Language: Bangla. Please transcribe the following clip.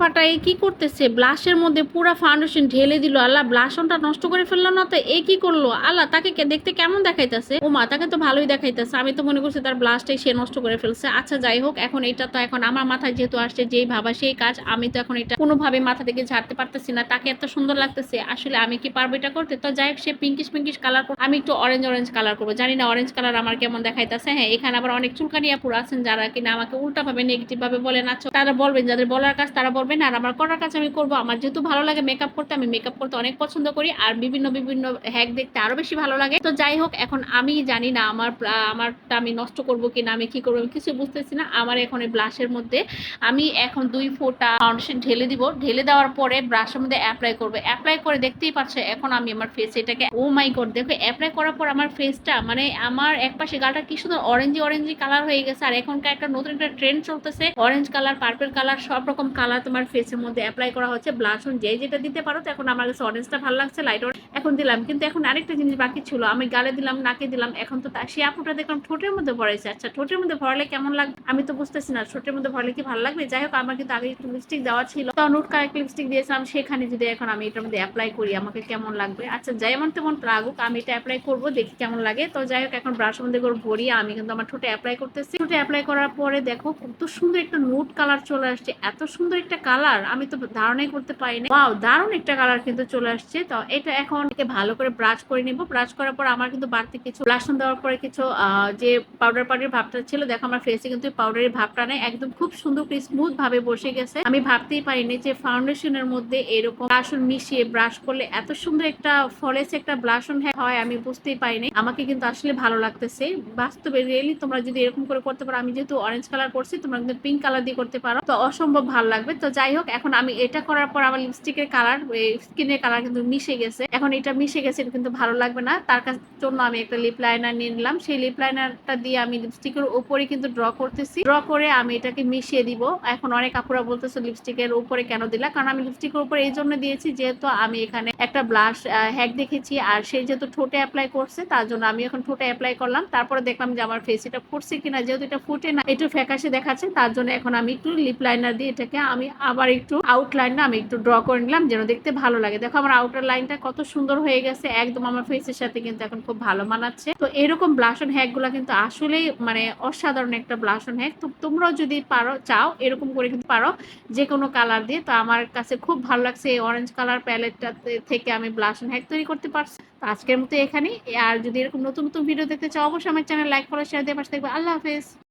ফাটাই কি করতেছে? ব্লাশের মধ্যে পুরা ফাউন্ডেশন ঢেলে দিল। আল্লাহ, ব্লাশনটা নষ্ট করে ফেলল না তো? এ কি করল? আল্লাহ, তাকে দেখতে কেমন দেখাইতেছে? ও মা তাকে তো ভালোই দেখাইতেছে। আমি তো মনে করছি তার ব্লাশটাই সে নষ্ট করে ফেলছে। আচ্ছা যাই হোক, এখন এটা তো এখন আমার মাথায় যেহেতু আসছে, যেই ভাবা সেই কাজ, আমি তো এখন এটা কোনোভাবে মাথা থেকে ঝাড়তে পারতেছি না। তাকে এত সুন্দর লাগতেছে। আসলে আমি কি পারব এটা করতে? তো যাই হোক, সে পিঙ্কিশ পিঙ্কিশ কালার আমি একটু অরেঞ্জ অরেঞ্জ কালার করব। জানি না অরেঞ্জ কালার আমার কেমন দেখাইতেছে। হ্যাঁ এখানে আবার অনেক চুলকানি পুরো আছেন যারা কিনা আমাকে উল্টা ভাবে নেগেটিভ ভাবে বলেন আচ্ছা তারা বলবেন, যাদের বলার কাজ তারা আর আমার করার কাজ আমি করব। আমার যেহেতু ভালো লাগে মেকআপ করতে, আমি মেকআপ করতে অনেক পছন্দ করি আর বিভিন্ন বিভিন্ন হ্যাক দেখতে আরও বেশি ভালো লাগে। তো যাই হোক, এখন আমি জানি না আমার, আমারটা আমি নষ্ট করব কিনা, আমি কি করব কিছু বুঝতেছি না। আমার এখন এই ব্লাশের মধ্যে আমি এখন দুই ফোঁটা ফাউন্ডেশন ঢেলে দিব। ঢেলে দেওয়ার পরে ব্রাশের মধ্যে অ্যাপ্লাই করব। অ্যাপ্লাই করে দেখতেই পাচ্ছ, এখন আমি আমার ফেস এটাকে ও মাই গড দেখো অ্যাপ্লাই করার পর আমার ফেসটা মানে আমার একপাশে গালটা কি সুন্দর অরেঞ্জি অরেঞ্জি কালার হয়ে গেছে। আর এখনকার একটা নতুন একটা ট্রেন্ড চলতেছে অরেঞ্জ কালার পার্পল কালার সব রকম কালার তোমার ফেসের মধ্যে অ্যাপ্লাই করা হচ্ছে ব্লাশন যে যেটা দিতে পারো তো এখন আমার কাছে অরেঞ্জটা ভালো লাগছে লাইট অরেঞ্জ এখন দিলাম, কিন্তু এখন আরেকটা জিনিস বাকি ছিল, আমি গালে দিলাম, নাকে দিলাম, এখন তো সেই আপুটা দেখলাম ঠোঁটের মধ্যে ভরাইছে আচ্ছা ঠোঁটের মধ্যে ভরালে কেমন লাগবে আমি তো বুঝতেছি না, ঠোঁটের মধ্যে ভরালে কি ভালো লাগবে? যাই হোক, আমার কিন্তু আগে একটু লিপস্টিক দেওয়া ছিল। তো নোট কারেক্ট লিপস্টিক দিয়েছিলাম, সেখানে যদি এখন আমি এটার মধ্যে অ্যাপ্লাই করি, আমাকে কেমন লাগবে? আচ্ছা যেমন তেমন লাগুক আমি এটা অ্যাপ্লাই করব, দেখি কেমন লাগে। তো যাই হোক, এখন ব্রাশের মধ্যে করে ভরি, আমি কিন্তু আমার ঠোঁটে অ্যাপ্লাই করতেছি। ঠোঁটে অ্যাপ্লাই করার পরে দেখো, কত সুন্দর একটা নোট কালার চলে আসছে, এত সুন্দর একটা কালার আমি তো ধারণাই করতে পারিনি। ওয়াও দারুণ একটা কালার কিন্তু চলে আসছে। তো এটা এখন ভালো করে ব্রাশ করে নিব। ব্রাশ করার পর আমার কিন্তু বাড়তি কিছু ব্লাশন দেওয়ার পরে কিছু যে পাউডার পাউডার ভাবটা ছিল, দেখো আমার ফেসে কিন্তু পাউডারের ভাবটা নেই। একদম খুব সুন্দর স্মুথ ভাবে বসে গেছে। আমি ভাবতেই পারিনি যে ফাউন্ডেশনের মধ্যে এরকম ব্লাশন মিশিয়ে ব্রাশ করলে এত সুন্দর একটা ফলেস একটা ব্লাশন হয় আমি বুঝতেই পারিনি। আমাকে কিন্তু আসলে ভালো লাগতেছে। বাস্তবে রিয়েলি তোমরা যদি এরকম করে করতে পারো, আমি যেহেতু অরেঞ্জ কালার করছি, তোমরা কিন্তু পিঙ্ক কালার দিয়ে করতে পারো। তো অসম্ভব ভালো লাগবে। তো যাই হোক, এখন আমি এটা করার পর আমার লিপস্টিকের কালার স্কিনের কালার কিন্তু মিশে গেছে। এখন এটা মিশে গেছে, এটা কিন্তু ভালো লাগবে না। তার জন্য আমি একটা লিপ লাইনার নিয়ে নিলাম। সেই লিপ লাইনারটা দিয়ে আমি লিপস্টিকের উপরে কিন্তু ড্র করতেছি। ড্র করে আমি এটাকে মিশিয়ে দিব। এখন অনেক আপুরা বলতেছে লিপস্টিকের উপরে কেন দিলা? কারণ আমি লিপস্টিকের উপরে এই জন্য দিয়েছি, যেহেতু আমি এখানে একটা ব্লাশ হ্যাক দেখেছি। আর সেই যেহেতু ঠোঁটে অ্যাপ্লাই করছে, তার জন্য আমি এখন ঠোঁটে অ্যাপ্লাই করলাম। তারপরে দেখলাম যে আমার ফেস এটা ফুটছে কিনা। যেহেতু এটা ফুটে না, একটু ফ্যাকাশে দেখাচ্ছে, তার জন্য এখন আমি একটু লিপ লাইনার দিয়ে এটাকে আমি আবার একটু আউটলাইনটা আমি একটু ড্র করে নিলাম, যেন দেখতে ভালো লাগে। দেখো আমার আউটার লাইনটা কত সুন্দর হয়ে গেছে, একদম আমার ফেসের সাথে কিন্তু এখন খুব ভালো মানাচ্ছে। তো এরকম ব্লাশন হ্যাকগুলা কিন্তু আসলেই মানে অসাধারণ একটা ব্লাশন হ্যাক তো তোমরাও যদি পারো, চাও, এরকম করে কিন্তু পারো যে কোনো কালার দিয়ে। তো আমার কাছে খুব ভালো লাগছে এই অরেঞ্জ কালার প্যালেটটা থেকে আমি ব্লাশন হ্যাক তৈরি করতে পারছি। তো আজকের মতো এখানেই। আর যদি এরকম নতুন নতুন ভিডিও দেখতে চাও, অবশ্যই আমার চ্যানেল লাইক ফলো শেয়ার দিয়ে পাশে দেখবে আল্লাহ হাফেজ।